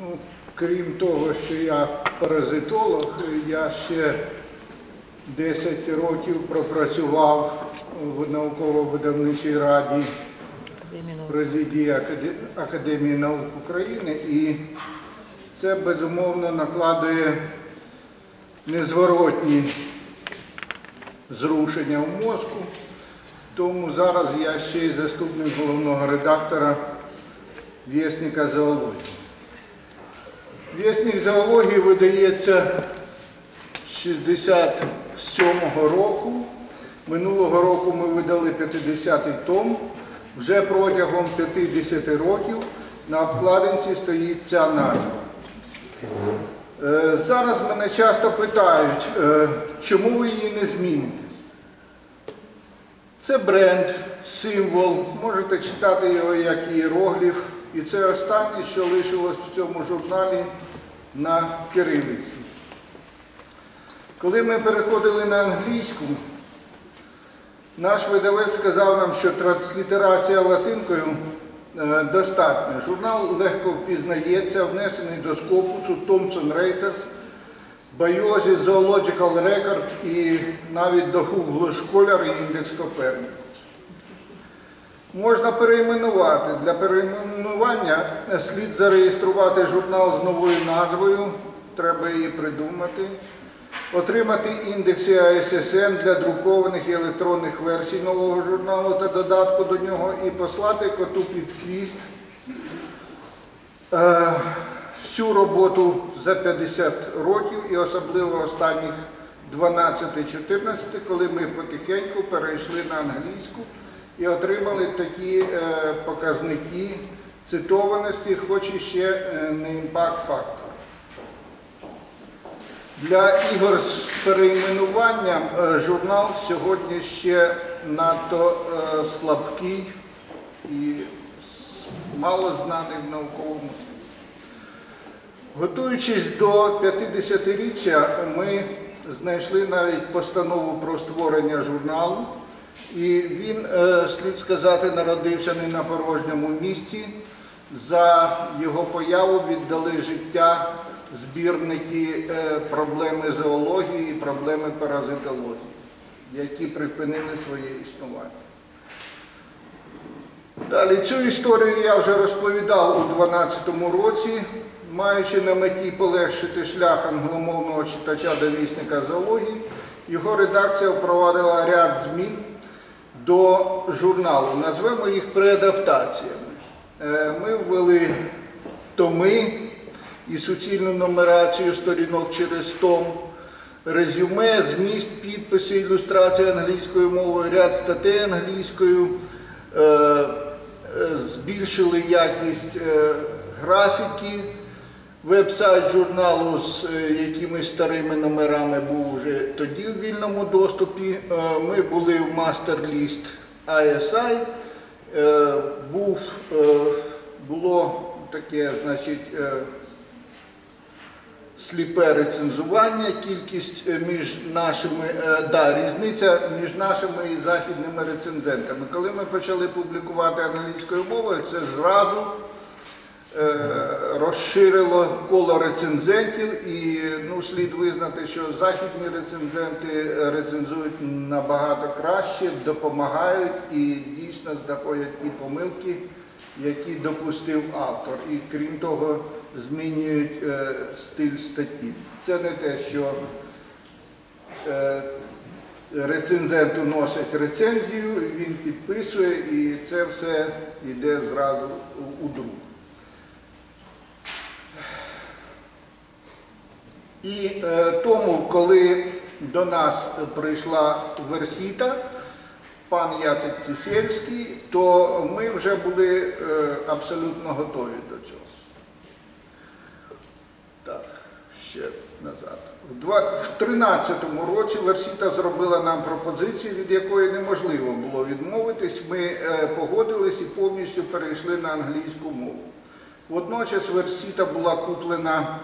Ну, крім того, що я паразитолог, я ще 10 років пропрацював в науково-видавничій раді президії Академії наук України і це безумовно накладує незворотні зрушення в мозку. Тому зараз я ще й заступник головного редактора Вєсника зоології. Вєсник зоології видається 67-го року. Минулого року ми видали 50-й том. Вже протягом 50 років на обкладинці стоїть ця назва. Е, Зараз мене часто питають, е, чому ви її не зміните? Це бренд, символ, можете читати його як іерогліф. І це останнє, що лишилось в цьому журналі на кирилиці. Коли ми переходили на англійську, наш видавець сказав нам, що транслітерація латинкою е, достатня. Журнал легко впізнається, внесений до скопусу Thomson Reuters, Байозі, Zoological Record і навіть до Google Scholar і індекс Коперникус. Можна перейменувати. Для перейменування слід зареєструвати журнал з новою назвою, треба її придумати, отримати індекси АССН для друкованих і електронних версій нового журналу та додатку до нього і послати коту під хвіст е, всю роботу за 50 років і особливо останніх 12-14, коли ми потихеньку перейшли на англійську і отримали такі е, показники цитованості, хоч і ще е, не імпакт-фактор. Для ігор з перейменуванням е, журнал сьогодні ще надто слабкий і мало знаний в науковому світі. Готуючись до 50-річчя, ми знайшли навіть постанову про створення журналу. І він, е, слід сказати, народився не на порожньому місці. За його появу віддали життя збірники е, проблеми зоології і проблеми паразитології, які припинили своє існування. Далі цю історію я вже розповідав у 2012 році, маючи на меті полегшити шлях англомовного читача до вісника зоології, його редакція впровадила ряд змін до журналу. Назвемо їх преадаптаціями. Е, Ми ввели томи і суцільну нумерацію сторінок через том, резюме, зміст, підписи, ілюстрації англійською мовою, ряд статей англійською, е, е, збільшили якість графіки. Веб-сайт журналу з е, якимись старими номерами був вже тоді в вільному доступі. Е, Ми були в мастер-ліст ISI. Е, Був, було таке, значить, сліпе рецензування, кількість між нашими, да, різниця між нашими і західними рецензентами. Коли ми почали публікувати англійською мовою, це зразу розширило коло рецензентів і ну, слід визнати, що західні рецензенти рецензують набагато краще, допомагають і дійсно знаходять ті помилки, які допустив автор. І крім того, змінюють е, стиль статті. Це не те, що е, рецензент уносить рецензію, він підписує і це все йде зразу у друк. І е, тому, коли до нас прийшла Версіта, пан Яцек Цісельський, то ми вже були е, абсолютно готові до цього. Так, ще назад. В 2013 році Версіта зробила нам пропозицію, від якої неможливо було відмовитись. Ми е, погодились і повністю перейшли на англійську мову. Водночас Версіта була куплена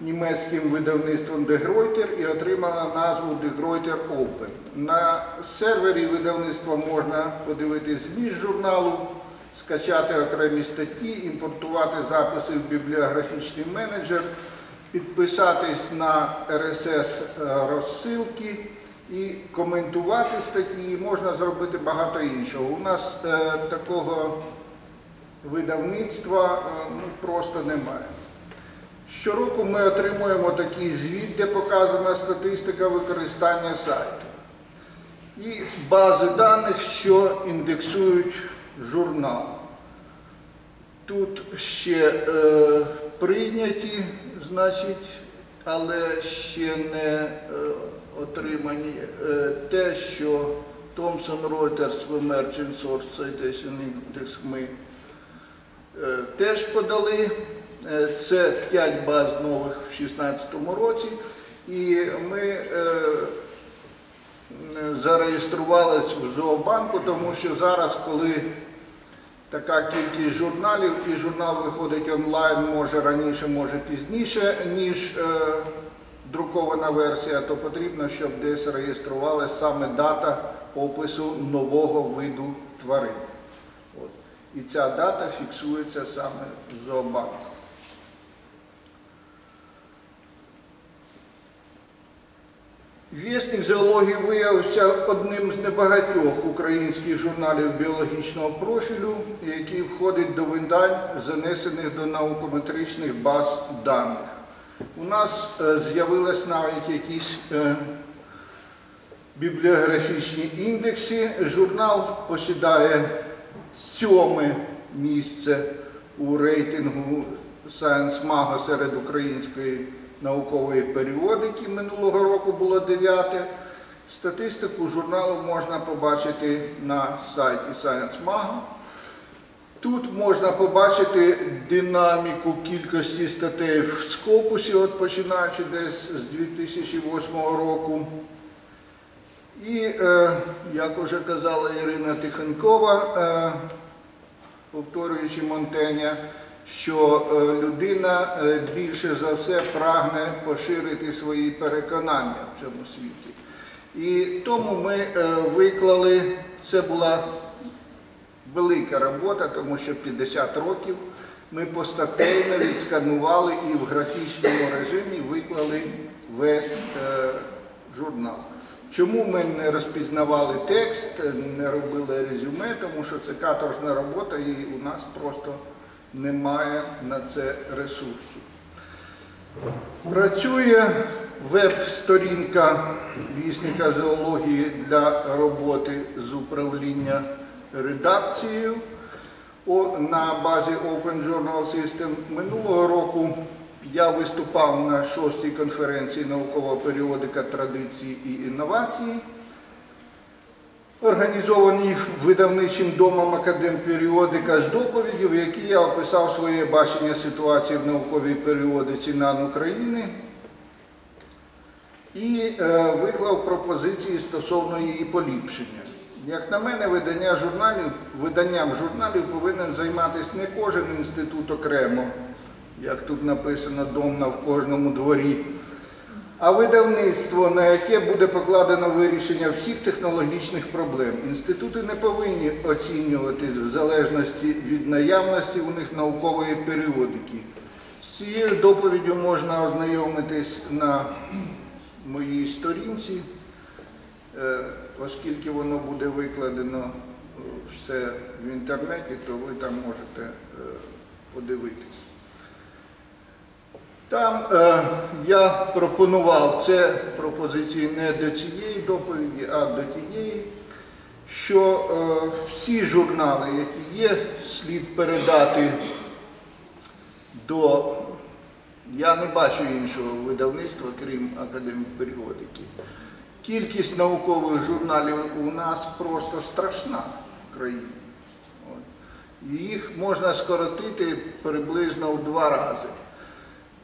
німецьким видавництвом Gruyter і отримала назву Gruyter Open. На сервері видавництва можна подивитись зміст журналу, скачати окремі статті, імпортувати записи в бібліографічний менеджер, підписатись на RSS розсилки і коментувати статті. І Можна зробити багато іншого. У нас е, такого видавництва е, ну, просто немає. Щороку ми отримуємо такий звіт, де показана статистика використання сайту. І бази даних, що індексують журнал. Тут ще е, прийняті, значить, але ще не е, отримані е, те, що Thomson Reuters в Emerging Source Citation Index ми е, теж подали. Е, Це 5 баз нових в 2016 році. І ми е, зареєструвалися в зообанку, тому що зараз, коли така кількість журналів, і журнал виходить онлайн, може раніше, може пізніше, ніж е, друкована версія, то потрібно, щоб десь реєструвалася саме дата опису нового виду тварин. От. І ця дата фіксується саме в зообанку. Вісник зоології виявився одним з небагатьох українських журналів біологічного профілю, який входить до видань, занесених до наукометричних баз даних. У нас е, з'явились навіть якісь е, бібліографічні індекси. Журнал посідає сьоме місце у рейтингу Science Mago серед української наукової періодики. Минулого року було дев'яте. Статистику журналу можна побачити на сайті Science Mago. Тут можна побачити динаміку кількості статей в скопусі, от починаючи десь з 2008 року. І, е, як вже казала Ірина Тихонькова, е, повторюючи Монтеня, що е, людина е, більше за все прагне поширити свої переконання в цьому світі. І тому ми е, виклали, це була велика робота, тому що 50 років ми постатейно відсканували і в графічному режимі виклали весь журнал. Чому ми не розпізнавали текст, не робили резюме, тому що це каторжна робота і у нас просто немає на це ресурсу. Працює веб-сторінка вісника зоології для роботи з управління редакцією на базі Open Journal System. Минулого року я виступав на шостій конференції наукова періодика традиції і інновації, організованій видавничим домом Академперіодика з доповіддю, в якій я описав своє бачення ситуації в науковій періодиці НАН України і е, виклав пропозиції стосовно її поліпшення. Як на мене, видання журналів, виданням журналів повинен займатися не кожен інститут окремо, як тут написано домна в кожному дворі, а видавництво, на яке буде покладено вирішення всіх технологічних проблем. Інститути не повинні оцінюватись в залежності від наявності у них наукової періодики. З цією доповіддю можна ознайомитись на моїй сторінці, е, оскільки воно буде викладено е, все в інтернеті, то ви там можете е, подивитись. Там е, я пропонував це пропозиції не до цієї доповіді, а до тієї, що е, всі журнали, які є, слід передати до. Я не бачу іншого видавництва, крім академії періодики. Кількість наукових журналів у нас просто страшна в країні. Їх можна скоротити приблизно в два рази.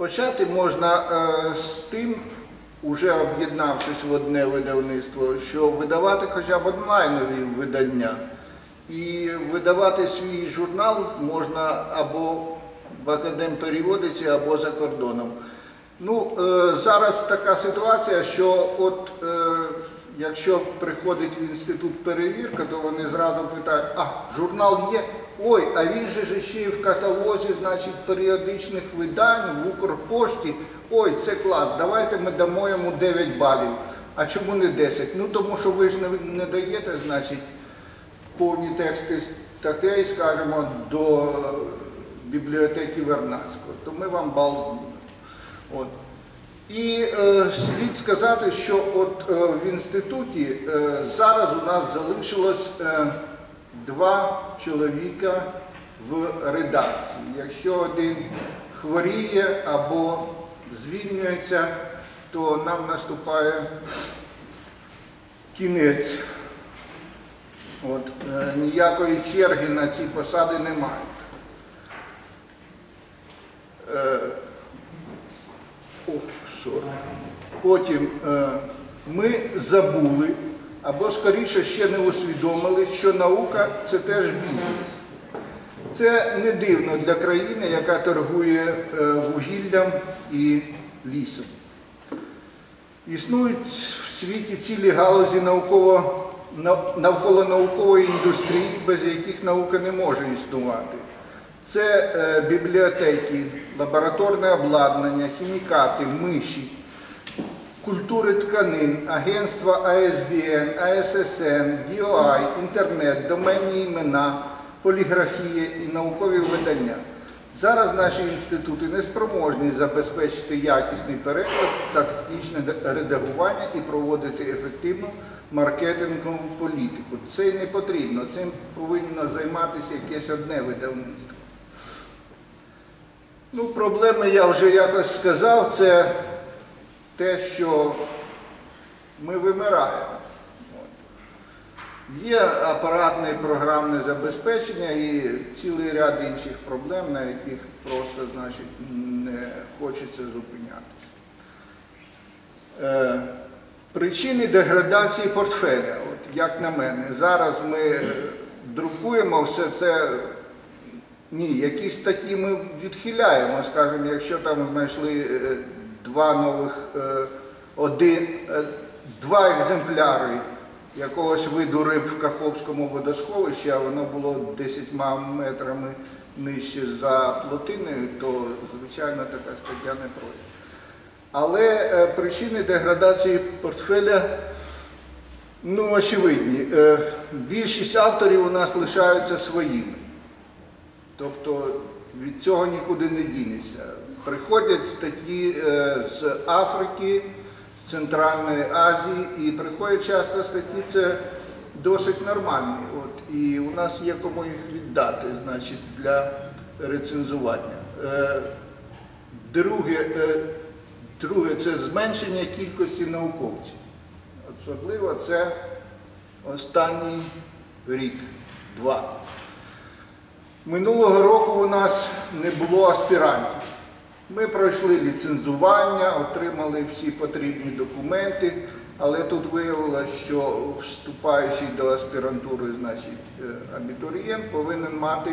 Почати можна е, з тим, уже об'єднавшись в одне видавництво, що видавати хоча б онлайнові видання. І видавати свій журнал можна або в академперіодиці, або за кордоном. Ну, е, зараз така ситуація, що от е, якщо приходить в інститут перевірка, то вони зразу питають, а журнал є, ой, а він же ж ще в каталозі, значить, періодичних видань в Укрпошті. Ой, це клас, давайте ми дамо йому 9 балів. А чому не 10? Ну тому що ви ж не, не даєте, значить, повні тексти статей, скажімо, до бібліотеки Вернадського, то ми вам бал. От. І е, слід сказати, що от е, в інституті е, зараз у нас залишилось е, два чоловіка в редакції. Якщо один хворіє або звільнюється, то нам наступає кінець. От, е, ніякої черги на ці посади немає. Е, о. Потім е, ми забули, або скоріше ще не усвідомили, що наука це теж бізнес. Це не дивно для країни, яка торгує е, вугіллям і лісом. Існують в світі цілі галузі науково, навколо наукової індустрії, без яких наука не може існувати. Це е, бібліотеки, лабораторне обладнання, хімікати, миші, культури тканин, агентства АСБН, АССН, DOI, інтернет, доменні імена, поліграфія і наукові видання. Зараз наші інститути не спроможні забезпечити якісний переклад та технічне редагування і проводити ефективну маркетингову політику. Це не потрібно, цим повинно займатися якесь одне видавництво. Ну, проблеми я вже якось сказав, це те, що ми вимираємо. Є апаратне і програмне забезпечення і цілий ряд інших проблем, на яких просто не хочеться зупинятися. Е, причини деградації портфеля, як на мене, зараз ми е, друкуємо все це. Ні, якісь статті ми відхиляємо, скажімо, якщо там знайшли е, два нових, е, один, е, два екземпляри якогось виду риб в Каховському водосховищі, а воно було 10 метрами нижче за плотиною, то, звичайно, така стаття не пройде. Але е, причини деградації портфеля ну, очевидні. Більшість авторів у нас лишаються своїми. Тобто від цього нікуди не дінешся. Приходять статті е, з Африки, з Центральної Азії, і приходять часто статті, це досить нормальні. От, і у нас є кому їх віддати, значить, для рецензування. Е, Друге, е, друге це зменшення кількості науковців. Особливо це останній рік, два. Минулого року у нас не було аспірантів. Ми пройшли ліцензування, отримали всі потрібні документи, але тут виявилося, що вступаючий до аспірантури, значить, е, абітурієнт повинен мати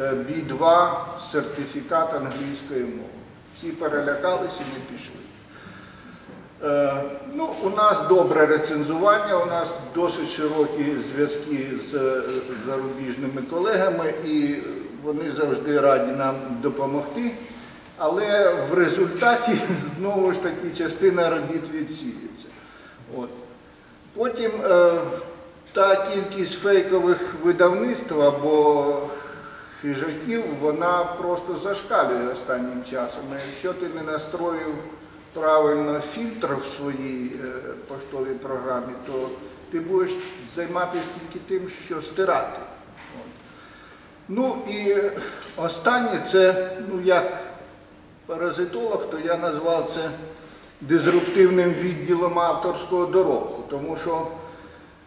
е, B2 сертифікат англійської мови. Всі перелякалися і не пішли. Е, Ну, у нас добре рецензування, у нас досить широкі зв'язки з зарубіжними колегами, і вони завжди раді нам допомогти. Але в результаті знову ж таки частина робіт відсіюється. От. Потім е, та кількість фейкових видавництв або хижаків, вона просто зашкалює останнім часом. Якщо ти не настроїв правильно фільтр в своїй е, поштовій програмі, то ти будеш займатися тільки тим, що стирати. От. Ну і останнє це, ну як паразитолог, то я назвав це дизруптивним відділом авторського доробку, тому що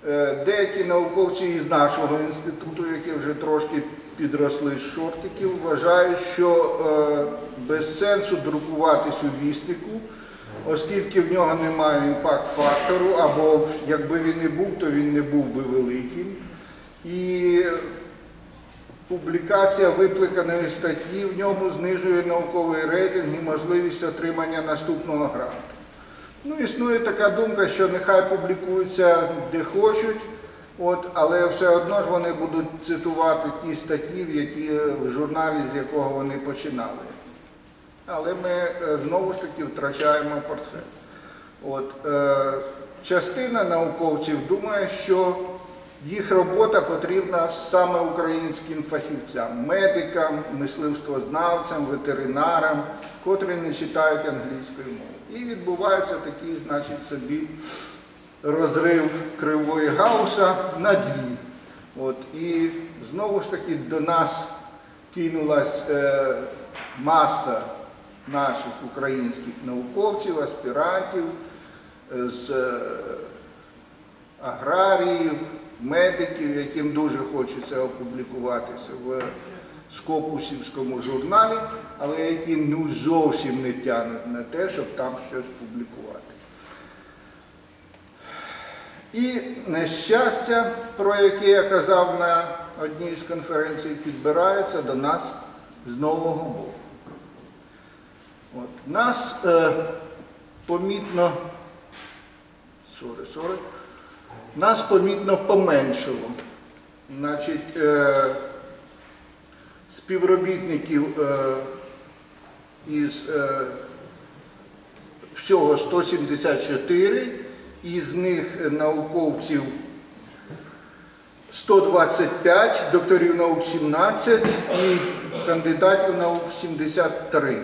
е, деякі науковці із нашого інституту, які вже трошки підросли з шортиків, вважають, що е, без сенсу друкуватись у віснику, оскільки в нього немає імпакт-фактору, або якби він і був, то він не був би великим. І публікація викликаної статті в ньому знижує науковий рейтинг і можливість отримання наступного гранту. Ну, існує така думка, що нехай публікуються де хочуть, От, але все одно ж вони будуть цитувати ті статті, в які в журналі, з якого вони починали. Але ми е, знову ж таки втрачаємо портфель. От, е, частина науковців думає, що їх робота потрібна саме українським фахівцям, медикам, мисливствознавцям, ветеринарам, котрі не читають англійської мови. І відбувається такий, значить, собі розрив кривої гауса на дві. От, і знову ж таки до нас кинулась е, маса наших українських науковців, аспірантів, е, з е, аграріїв, медиків, яким дуже хочеться опублікуватися в Скопусівському журналі, але які ну зовсім не тягнуть на те, щоб там щось публікувати. І нещастя, про яке я казав на одній з конференцій, підбирається до нас з нового боку. От. Нас е, помітно, sorry, sorry, нас помітно поменшило. Значить, е, співробітників е, із е, всього 174, із них науковців 125, докторів наук 17 і кандидатів наук 73.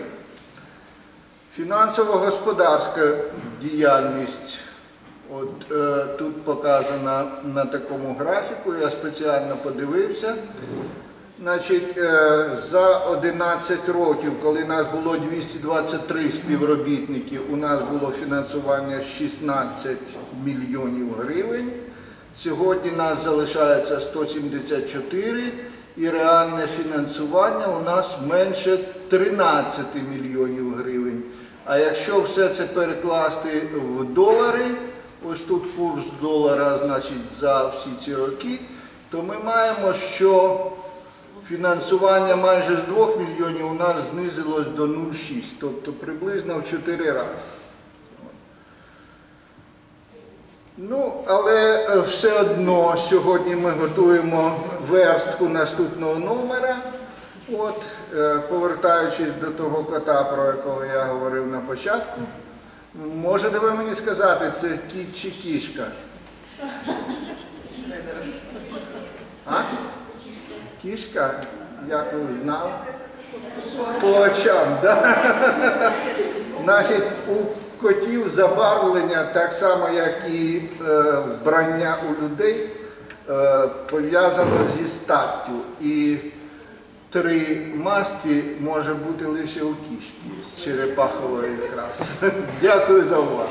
Фінансово-господарська діяльність от, е, тут показана на такому графіку, я спеціально подивився. Значить, е, за 11 років, коли нас було 223 співробітники, у нас було фінансування 16 мільйонів гривень. Сьогодні нас залишається 174 і реальне фінансування у нас менше 13 мільйонів гривень. А якщо все це перекласти в долари, ось тут курс долара, значить, за всі ці роки, то ми маємо, що фінансування майже з 2 мільйонів у нас знизилось до 0,6, тобто приблизно в 4 рази. Ну, але е, все одно сьогодні ми готуємо верстку наступного номера. От, е, повертаючись до того кота, про якого я говорив на початку, можете ви мені сказати, це кіт чи кішка? А? Кішка, як ви знали? По очам, так? Значить, у котів забарвлення, так само, як і е, вбрання у людей, е, пов'язано зі статтю. Три масті може бути лише у кішки черепахової краси. Дякую за увагу.